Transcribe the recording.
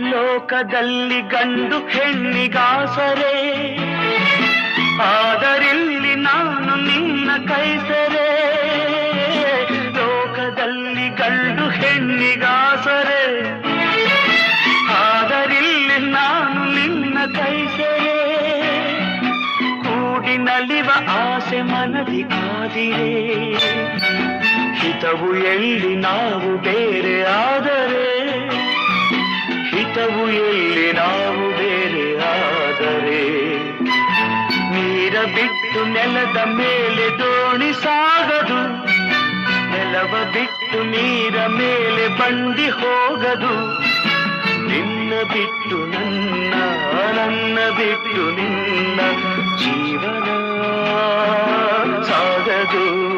ಲೋಕದಲ್ಲಿ ಗಂಡು ಹೆಣ್ಣಿಗಾಸರೆ. ಆದರಿಲ್ಲಿ ನಾನು ನಿನ್ನ ಕೈಸರೆ. ಲೋಕದಲ್ಲಿ ಗಂಡು ಹೆಣ್ಣಿಗಾಸರೆ. ಆದರಿಲ್ಲಿ ನಾನು ನಿನ್ನ ಕೈಸರೆ. ಕೂಡಿ ನಲಿವ ಆಸೆ ಮನದಿ ಕಾದಿರೆ ಹಿತವು ಎಲ್ಲಿ ನಾವು ಬೇರೆ ಹಿತವು ಎಲ್ಲಿ ನಾವು ಬೇರೆ ಆದರೆ? ನೀರ ಬಿಟ್ಟು ನೆಲದ ಮೇಲೆ ದೋಣಿ ಸಾಗದು. ನೆಲವ ಬಿಟ್ಟು ನೀರ ಮೇಲೆ ಬಂಡಿ ಹೋಗದು. ನಿನ್ನ ಬಿಟ್ಟು ನನ್ನ ನನ್ನ ಬಿಟ್ಟು ನಿನ್ನ ಜೀವನ ಸಾಗದು.